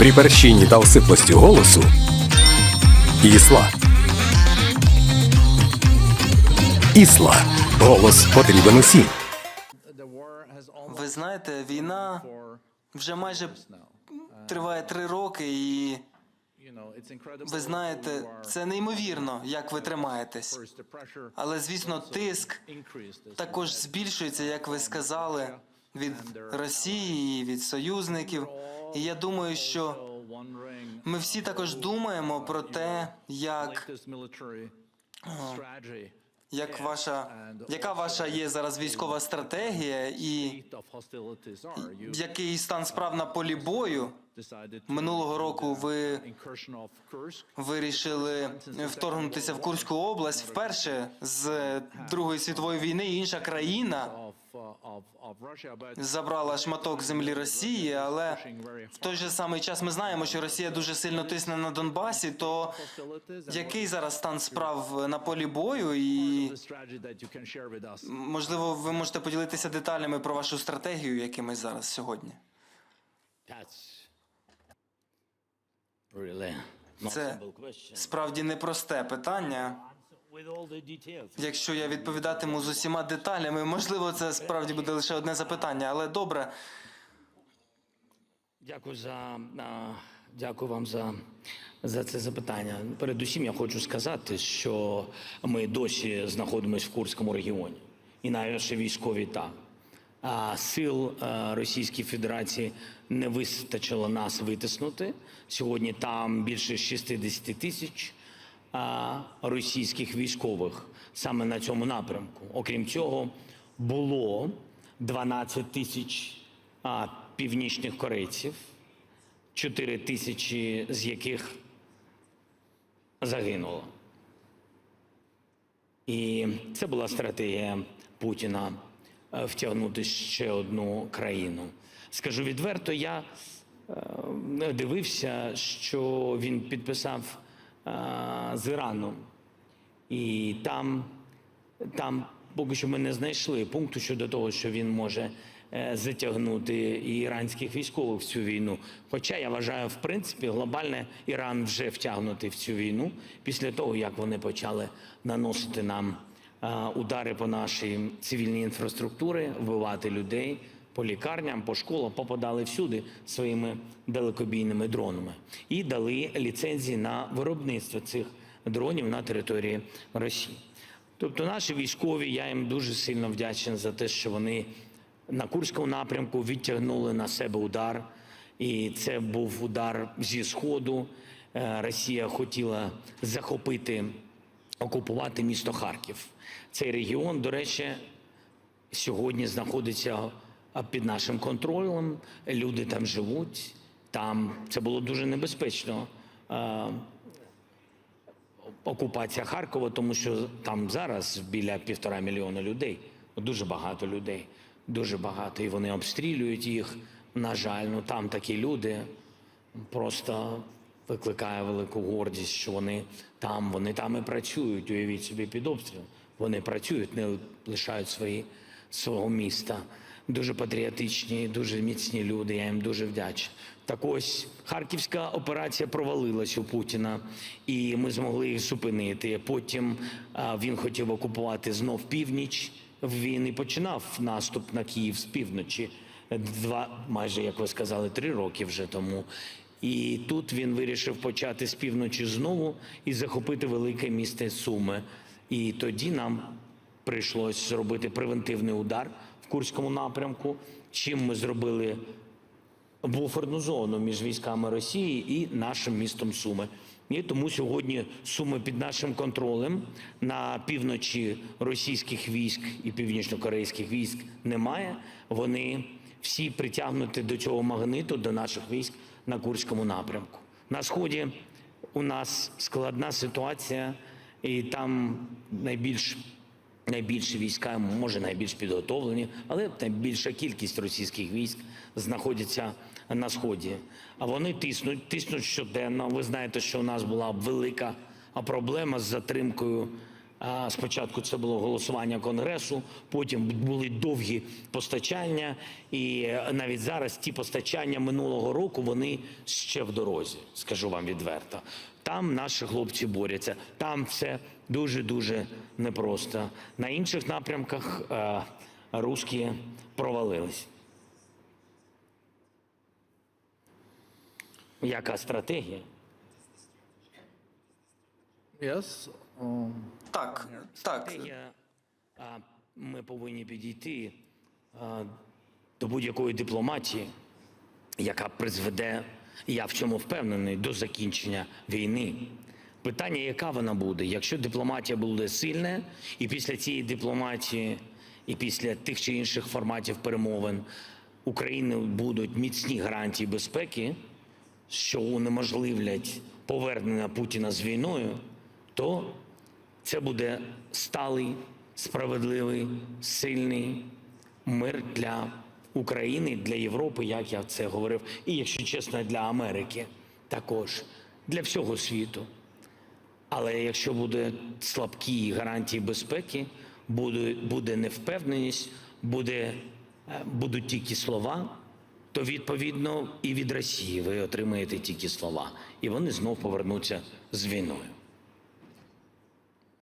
При перщині та осиплості голосу Ісла. Ісла. Голос потрібен усім. Ви знаєте, війна вже майже триває три роки, і ви знаєте, це неймовірно, як ви тримаєтесь. Але звісно, тиск також збільшується, як ви сказали, від Росії, від союзників. І я думаю, що ми всі також думаємо про те, як, як ваша, яка ваша є зараз військова стратегія і який стан справ на полі бою. Минулого року ви вирішили вторгнутися в Курську область вперше з Другої світової війни. Інша країна забрала шматок землі Росії, але в той же самий час ми знаємо, що Росія дуже сильно тисне на Донбасі. То який зараз стан справ на полі бою? І можливо, ви можете поділитися деталями про вашу стратегію якимось зараз сьогодні? Це справді непросте питання. Якщо я відповідатиму з усіма деталями, можливо, це справді буде лише одне запитання, але добре. Дякую за дякую вам за, за це запитання. Передусім, я хочу сказати, що ми досі знаходимося в Курському регіоні, і наші військові там. А сил Російської Федерації не вистачило нас витиснути. Сьогодні там більше 60 тисяч російських військових саме на цьому напрямку. Окрім цього, було 12 тисяч північних корейців, 4 тисячі з яких загинуло. І це була стратегія Путіна е, втягнути ще одну країну. Скажу відверто, я е, дивився, що він підписав з Іраном, і там, там поки що ми не знайшли пункту щодо того, що він може е, затягнути і іранських військових в цю війну. Хоча я вважаю, в принципі, глобально Іран вже втягнутий в цю війну після того, як вони почали наносити нам е, удари по нашій цивільній інфраструктурі, вбивати людей. По лікарням, по школам попадали всюди своїми далекобійними дронами і дали ліцензії на виробництво цих дронів на території Росії. Тобто, наші військові, я їм дуже сильно вдячний за те, що вони на Курському напрямку відтягнули на себе удар. І це був удар зі сходу. Е, Росія хотіла захопити, окупувати місто Харків. Цей регіон, до речі, сьогодні знаходиться під нашим контролем. Люди там живуть. Там це було дуже небезпечно. Окупація Харкова, тому що там зараз біля півтора мільйона людей. Дуже багато людей, дуже багато. І вони обстрілюють їх. На жаль, ну там такі люди просто викликає велику гордість, що вони там, вони там і працюють. Уявіть собі під обстрілом. Вони працюють, не лишають свої свого міста. Дуже патріотичні, дуже міцні люди. Я їм дуже вдячний. Так ось харківська операція провалилась у Путіна, і ми змогли їх зупинити. Потім він хотів окупувати знов північ. Він і починав наступ на Київ з півночі. Два, майже як ви сказали, три роки вже тому. І тут він вирішив почати з півночі знову і захопити велике місто Суми. І тоді нам прийшлось зробити превентивний удар Курському напрямку. Чим ми зробили буферну зону між військами Росії і нашим містом Суми. І тому сьогодні Суми під нашим контролем на півночі російських військ і північно-корейських військ немає. Вони всі притягнуті до цього магниту, до наших військ на Курському напрямку. На сході у нас складна ситуація, і там найбільш найбільші війська, може найбільш підготовлені, але найбільша кількість російських військ знаходяться на сході. А вони тиснуть, тиснуть щоденно. Ви знаєте, що у нас була велика проблема з затримкою Спочатку це було голосування конгресу, потім були довгі постачання, і навіть зараз ті постачання минулого року вони ще в дорозі. Скажу вам відверто. Там наші хлопці борються. Там все дуже дуже непросто. На інших напрямках е, русські провалились. Яка стратегія? Yes. Так, так. Ми повинні підійти до будь-якої дипломатії, яка призведе, я в цьому впевнений, до закінчення війни. Питання, яка вона буде? Якщо дипломатія буде сильна, і після цієї дипломатії, і після тих чи інших форматів перемовин України будуть міцні гарантії безпеки, що унеможливлять повернення Путіна з війною, то це буде сталий, справедливий, сильний мир для України, для Європи, як я це говорив, і, якщо чесно, для Америки також, для всього світу. Але якщо буде слабкі гарантії безпеки, буде, буде невпевненість, буде, е, будуть тільки слова, то відповідно і від Росії ви отримаєте тільки слова, і вони знов повернуться з війною.